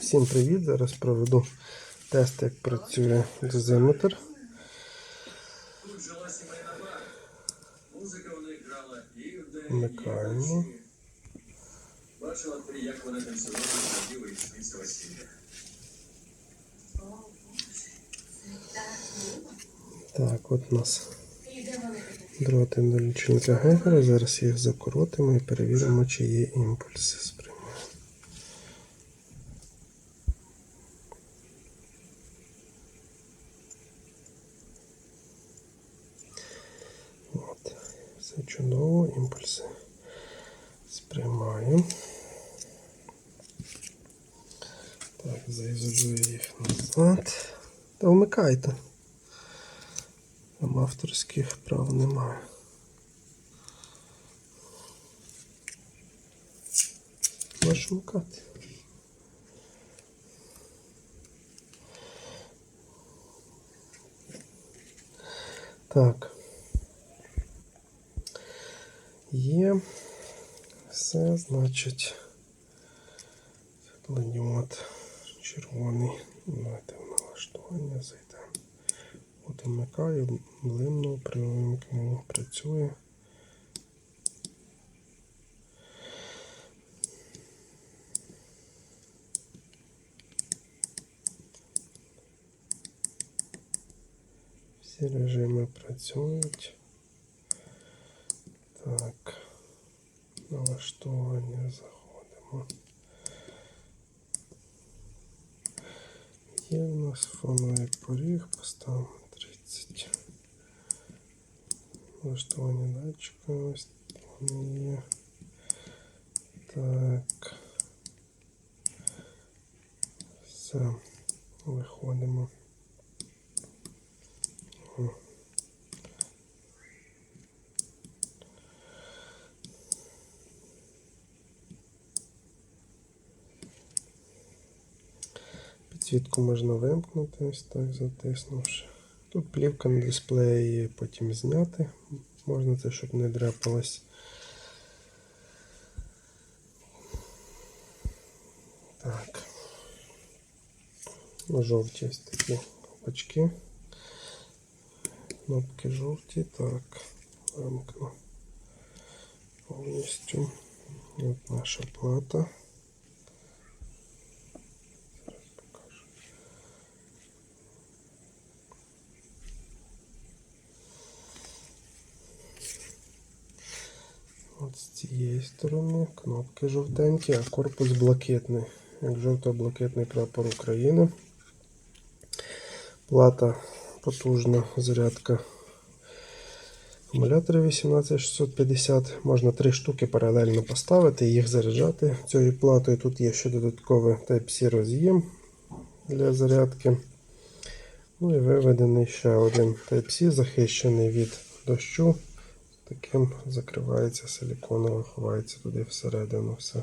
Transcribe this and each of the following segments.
Всім привіт! Зараз проведу тест, як працює дозиметр. Вмикаємо. Так, от у нас дроти до лічильника Гегера. Зараз їх закоротимо і перевіримо, чи є імпульси Так, заізолюю їх назад. Та вмикайте. Там авторських прав немає. Можеш вмикати. Так. Є. Все, значить. Світлодіод червоний. Давайте в налаштування зайдемо. От вмикаю, блимну, при вимкненні працює. Всі режими працюють. Так, налаштування заходимо. Є у фоновий поріг, поставимо 30. Влаштування датчика ось не є. Так. Все. Виходимо. О. Підсвітку можна вимкнути, ось так затиснувши. Тут плівка на дисплеї потім зняти. Можна це, щоб не дряпалось. Так. Жовті ось такі очки. Кнопки жовті. Так. Вимкну повністю. От наша плата. Зараз покажу. От з цієї сторони кнопки жовтенькі, а корпус блакитний, як жовто-блакитний прапор України. Плата потужна зарядка акумуляторів 18650. Можна три штуки паралельно поставити і їх заряджати цією платою. Тут є ще додатковий Type-C роз'єм для зарядки. Ну і виведений ще один Type-C, захищений від дощу. Таким закривається силіконово, ховається туди всередину все.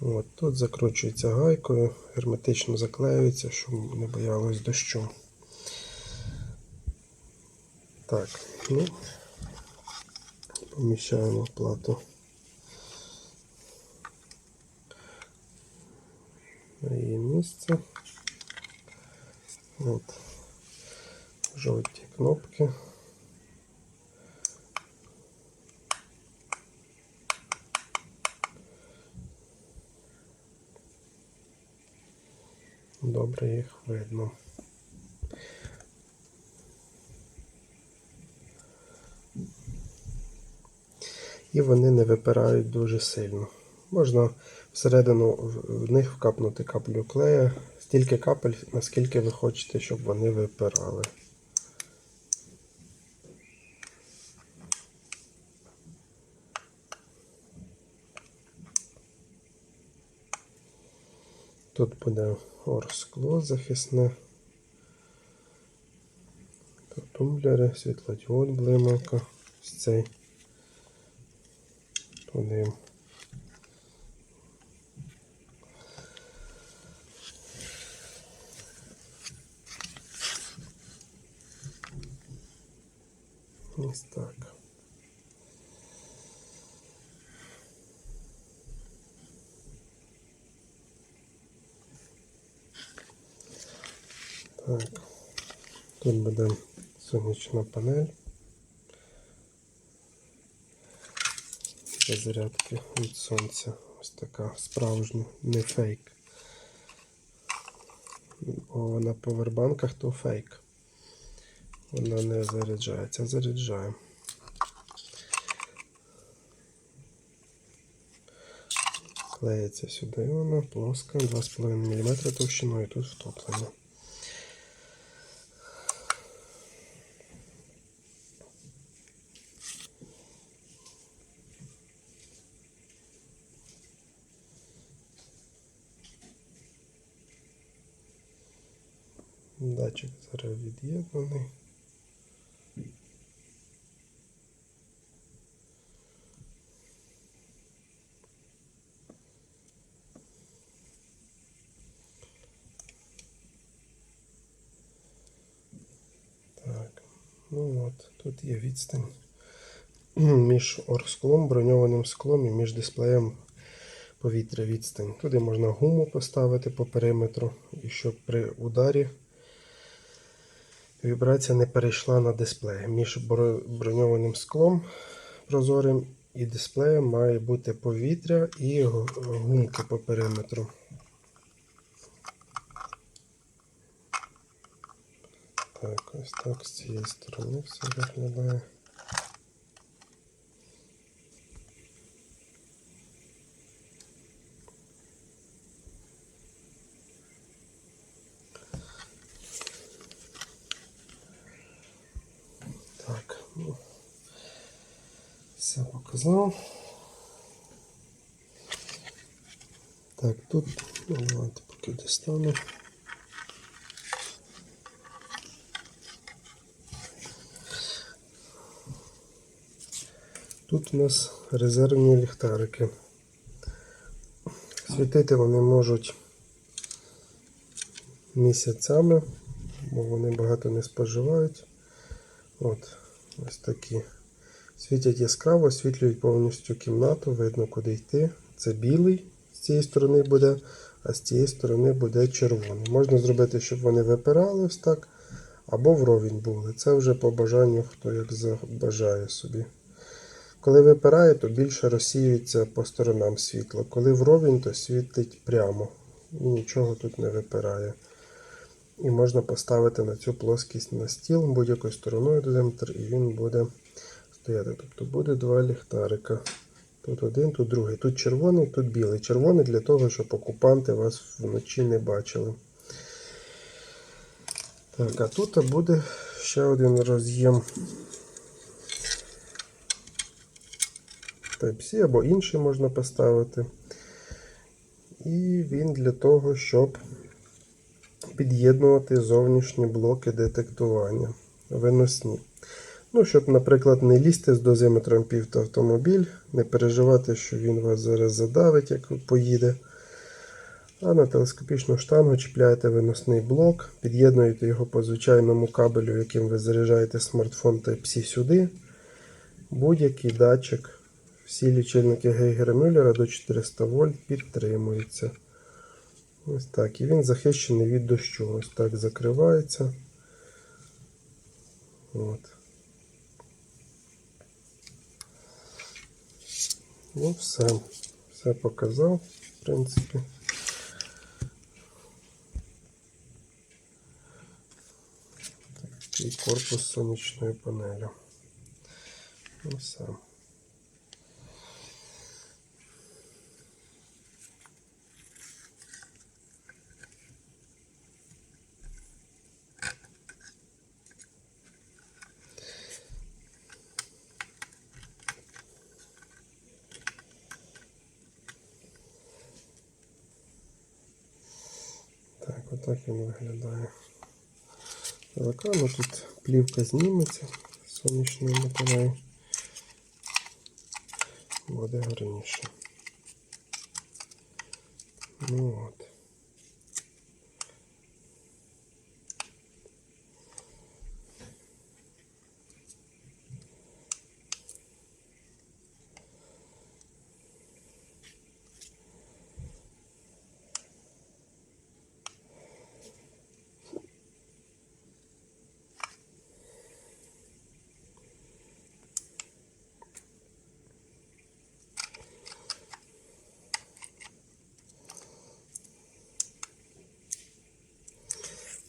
От, тут закручується гайкою, герметично заклеюється, щоб не боялось дощу. Так, ну, поміщаємо плату на її місце. От. Жовті кнопки. Добре їх видно. І вони не випирають дуже сильно. Можна всередину в- них вкапнути каплю клея, стільки капель, наскільки ви хочете, щоб вони випирали. Тут буде орскло захисне. Тут тумблери, світлодіод блимавка. Ось цей. Туди. Ось так. Так. Тут буде сонячна панель. Зарядки від сонця. Ось така справжня, не фейк. Бо на повербанках то фейк. Вона не заряджається, заряджає. Клеїться сюди вона плоска, 2,5 мм товщиною тут втоплена. Датчик зараз від'єднаний. Так, ну от, тут є відстань між орсклом, броньованим склом і між дисплеєм повітря відстань. Туди можна гуму поставити по периметру, і щоб при ударі вібрація не перейшла на дисплей. Між броньованим склом прозорим і дисплеєм має бути повітря і гумки по периметру. Так, ось так з цієї сторони все виглядає. Так, ну, все показав. Так, тут, ну, давайте поки достану. Тут у нас резервні ліхтарики. Світити вони можуть місяцями, бо вони багато не споживають. От, ось такі. Світять яскраво, освітлюють повністю кімнату, видно куди йти. Це білий з цієї сторони буде, а з цієї сторони буде червоний. Можна зробити, щоб вони випирали ось так, або вровень були. Це вже по бажанню, хто як забажає собі. Коли випирає, то більше розсіюється по сторонам світло. Коли вровень, то світить прямо. І нічого тут не випирає. І можна поставити на цю плоскість на стіл будь-якою стороною дозиметр, і він буде стояти. Тобто буде два ліхтарика. Тут один, тут другий. Тут червоний, тут білий. Червоний для того, щоб окупанти вас вночі не бачили. Так, а тут буде ще один роз'єм Type-C або інший можна поставити. І він для того, щоб під'єднувати зовнішні блоки детектування виносні. Ну, щоб, наприклад, не лізти з дозиметром пів автомобіль, не переживати, що він вас зараз задавить, як поїде. А на телескопічну штангу чіпляєте виносний блок, під'єднуєте його по звичайному кабелю, яким ви заряджаєте смартфон Type-C сюди. Будь-який датчик, всі лічильники Гейгера Мюллера до 400 вольт підтримуються. Ось так. І він захищений від дощу. Ось так закривається. От. Ну, все. Все показав, в принципі. Такий корпус сонячної панелі. Ну, все. Так, отак він виглядає. Така, ну тут плівка зніметься сонячний батареї. Буде гарніше. Ну от.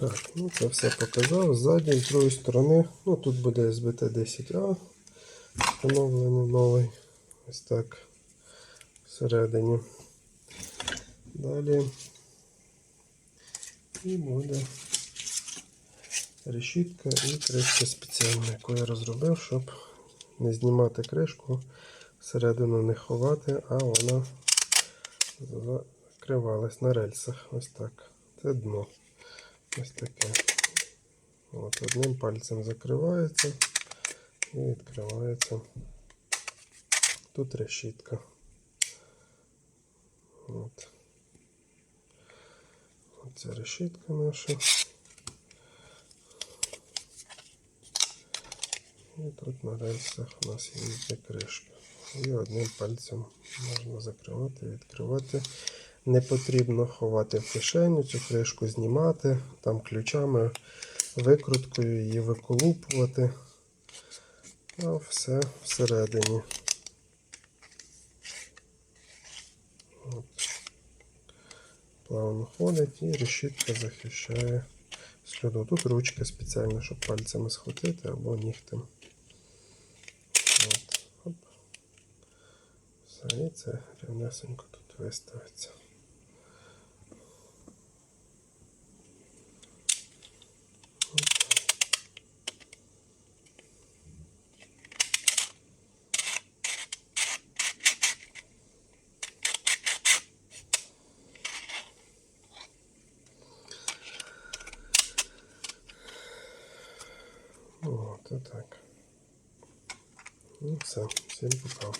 Так, ну це все показав. Ззаді, з другої сторони, ну тут буде СБТ-10А, встановлений новий. Ось так. Всередині. Далі. І буде решітка і кришка спеціальна, яку я розробив, щоб не знімати кришку, всередину не ховати, а вона закривалась на рельсах. Ось так. Це дно. Ось таке. От, одним пальцем закривається і відкривається. Тут решітка. От. Оце решітка наша. І тут на рельсах у нас є кришка. І одним пальцем можна закривати, відкривати. Не потрібно ховати в кишеню цю кришку, знімати, там ключами, викруткою її виколупувати. А все всередині. От. Плавно ходить і решітка захищає сліду. Тут ручка спеціальна, щоб пальцями схватити або нігтем. От. Оп. Все, і це рівнесенько тут виставиться. От, отак. Ну все, всім пока.